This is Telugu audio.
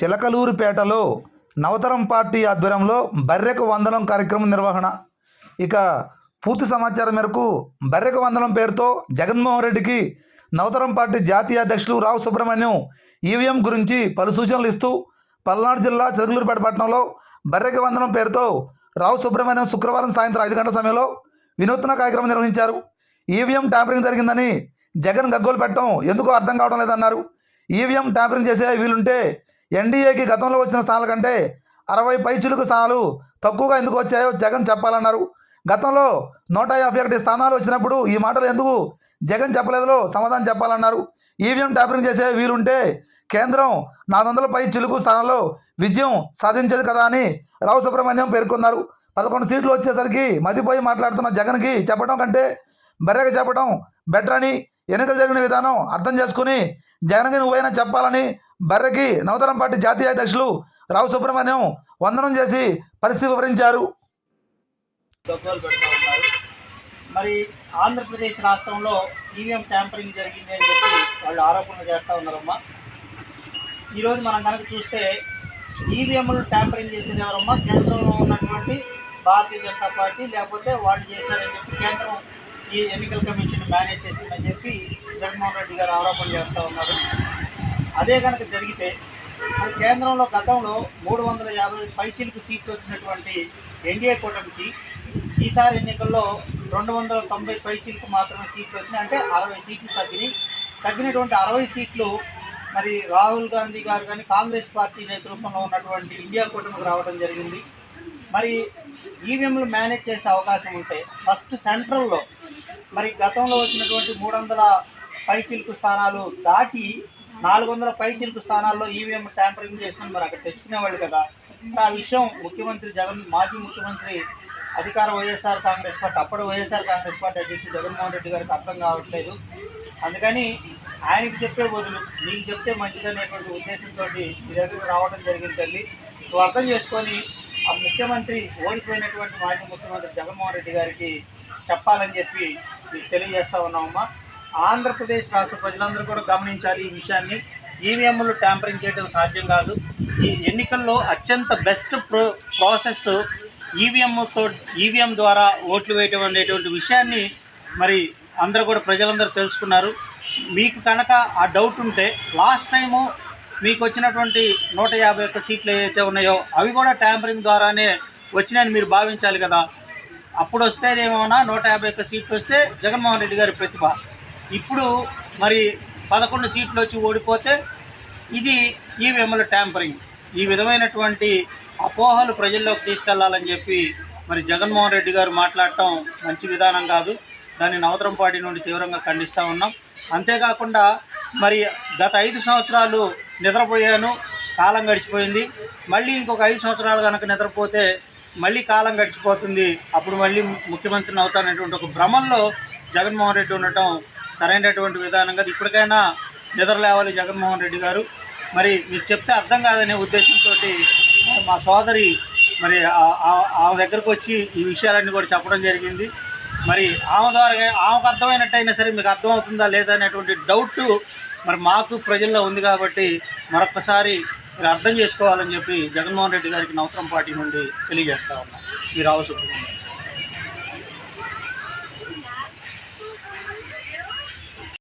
చిలకలూరుపేటలో నవతరం పార్టీ ఆధ్వర్యంలో బర్రెకు వందనం కార్యక్రమం నిర్వహణ. ఇక పూర్తి సమాచారం మేరకు బర్రెకు వందనం పేరుతో జగన్మోహన్ రెడ్డికి నవతరం పార్టీ జాతీయ అధ్యక్షులు రావు సుబ్రహ్మణ్యం ఈవీఎం గురించి పలు సూచనలు ఇస్తూ పల్నాడు జిల్లా చిలకలూరుపేట పట్టణంలో బర్రెకు వందనం పేరుతో రావు సుబ్రహ్మణ్యం శుక్రవారం సాయంత్రం ఐదు గంటల సమయంలో వినూత్న కార్యక్రమం నిర్వహించారు. ఈవీఎం ట్యాంపరింగ్ జరిగిందని జగన్ గగ్గోలు పెట్టడం ఎందుకో అర్థం కావడం లేదన్నారు. ఈవీఎం ట్యాంపరింగ్ చేసే వీలుంటే ఎన్డీఏకి గతంలో వచ్చిన స్థానాల కంటే అరవై పైచులకు స్థానాలు తక్కువగా ఎందుకు వచ్చాయో జగన్ చెప్పాలన్నారు. గతంలో నూట యాభై ఒకటి స్థానాలు వచ్చినప్పుడు ఈ మాటలు ఎందుకు జగన్ చెప్పలేదులో సమాధానం చెప్పాలన్నారు. ఈవీఎం ట్యాపింగ్ చేసే వీలుంటే కేంద్రం నాలుగు వందల పై చిలుకు స్థానంలో విజయం సాధించేది కదా అని రావు సుబ్రహ్మణ్యం పేర్కొన్నారు. పదకొండు సీట్లు వచ్చేసరికి మదిపోయి మాట్లాడుతున్న జగన్కి చెప్పడం కంటే బర్రెగా చెప్పడం బెటర్ అని ఎన్నికలు జరిగిన విధానం అర్థం చేసుకుని జగన్కి నువ్వైనా చెప్పాలని బర్రెకి నవతరం పార్టీ జాతీయ అధ్యక్షులు రావు సుబ్రహ్మణ్యం వందనం చేసి పరిస్థితి వివరించారు. పెడతా మరి ఆంధ్రప్రదేశ్ రాష్ట్రంలో ఈవీఎం ట్యాంపరింగ్ జరిగింది అని చెప్పి వాళ్ళు ఆరోపణలు చేస్తూ ఉన్నారమ్మా. ఈరోజు మనం కనుక చూస్తే ఈవీఎంలు ట్యాంపరింగ్ చేసేది ఎవరమ్మా? కేంద్రంలో ఉన్నటువంటి భారతీయ జనతా పార్టీ లేకపోతే వాళ్ళు చేశారని చెప్పి కేంద్రం ఈ ఎన్నికల కమిషన్ మేనేజ్ చేసిందని చెప్పి జగన్మోహన్ రెడ్డి గారు ఆరోపణ చేస్తూ ఉన్నారు. అదే కనుక జరిగితే మరి కేంద్రంలో గతంలో మూడు వందల యాభై పైచిలకు సీట్లు వచ్చినటువంటి ఎన్డీఏ కూటమికి ఈసారి ఎన్నికల్లో రెండు వందల తొంభై పైచిలకు మాత్రమే సీట్లు వచ్చినాయి. అంటే అరవై సీట్లు తగ్గినాయి. తగ్గినటువంటి అరవై సీట్లు మరి రాహుల్ గాంధీ గారు కానీ కాంగ్రెస్ పార్టీ నేతృత్వంలో ఉన్నటువంటి ఇండియా కూటమికి రావడం జరిగింది. మరి ఈవీఎంలు మేనేజ్ చేసే అవకాశం ఉంటే ఫస్ట్ సెంట్రల్లో మరి గతంలో వచ్చినటువంటి మూడు వందల పైచిలుకు స్థానాలు దాటి నాలుగు వందల పైచిలుకు స్థానాల్లో ఈవీఎం ట్యాంపరింగ్ చేసిన మరి. అక్కడ తెచ్చుకునేవాళ్ళు కదా. ఆ విషయం ముఖ్యమంత్రి జగన్ మాజీ ముఖ్యమంత్రి అధికార వైఎస్ఆర్ కాంగ్రెస్ పార్టీ అప్పుడు వైఎస్ఆర్ కాంగ్రెస్ పార్టీ అధ్యక్షుడు జగన్మోహన్ రెడ్డి గారికి అర్థం కావట్లేదు. అందుకని ఆయనకి చెప్పే బదులు నీకు చెప్తే మంచిదనేటువంటి ఉద్దేశంతో మీ దగ్గరికి రావడం జరిగింది తల్లి. నువ్వు అర్థం చేసుకొని ఆ ముఖ్యమంత్రి ఓడిపోయినటువంటి మాజీ ముఖ్యమంత్రి జగన్మోహన్ రెడ్డి గారికి చెప్పాలని చెప్పి మీకు తెలియజేస్తా ఉన్నామమ్మా ఆంధ్రప్రదేశ్ రాష్ట్ర ప్రజలందరూ కూడా గమనించాలి ఈ విషయాన్ని. ఈవీఎంలు ట్యాంపరింగ్ చేయడం సాధ్యం కాదు. ఈ ఎన్నికల్లో అత్యంత బెస్ట్ ప్రో ప్రాసెస్ ఈవీఎంతో ఈవీఎం ద్వారా ఓట్లు వేయటం అనేటువంటి విషయాన్ని మరి అందరూ కూడా ప్రజలందరూ తెలుసుకున్నారు. మీకు కనుక ఆ డౌట్ ఉంటే లాస్ట్ టైము మీకు వచ్చినటువంటి నూట యాభై ఒక్క సీట్లు ఏవైతే ఉన్నాయో అవి కూడా ట్యాంపరింగ్ ద్వారానే వచ్చినాయని మీరు భావించాలి కదా. అప్పుడు వస్తేనేమన్నా నూట యాభై ఒక్క సీట్లు వస్తే జగన్మోహన్ రెడ్డి గారి ప్రతిభ. ఇప్పుడు మరి పదకొండు సీట్లు వచ్చి ఓడిపోతే ఇది ఈవీఎంల ట్యాంపరింగ్. ఈ విధమైనటువంటి అపోహలు ప్రజల్లోకి తీసుకెళ్ళాలని చెప్పి మరి జగన్మోహన్ రెడ్డి గారు మాట్లాడటం మంచి విధానం కాదు. దాన్ని నవతరంపాటి నుండి తీవ్రంగా ఖండిస్తూ ఉన్నాం. అంతేకాకుండా మరి గత ఐదు సంవత్సరాలు నిద్రపోయాను కాలం గడిచిపోయింది. మళ్ళీ ఇంకొక ఐదు సంవత్సరాలు కనుక నిద్రపోతే మళ్ళీ కాలం గడిచిపోతుంది. అప్పుడు మళ్ళీ ముఖ్యమంత్రిని అవుతానటువంటి ఒక భ్రమంలో జగన్మోహన్ రెడ్డి ఉండటం సరైనటువంటి విధానంగా ఇప్పటికైనా నిద్ర లేవాలి జగన్మోహన్ రెడ్డి గారు. మరి మీకు చెప్తే అర్థం కాదనే ఉద్దేశంతో మా సోదరి మరి ఆ- ఆమె దగ్గరకు వచ్చి ఈ విషయాలన్నీ కూడా చెప్పడం జరిగింది. మరి ఆమె ద్వారా ఆమెకు అర్థమైనట్టయినా సరే మీకు అర్థమవుతుందా లేదా అనేటువంటి డౌట్ మరి మాకు ప్రజల్లో ఉంది కాబట్టి మరొకసారి మీరు అర్థం చేసుకోవాలని చెప్పి జగన్మోహన్ రెడ్డి గారికి నవసరం పార్టీ నుండి తెలియజేస్తా ఉన్నాం. మీరు అవసరం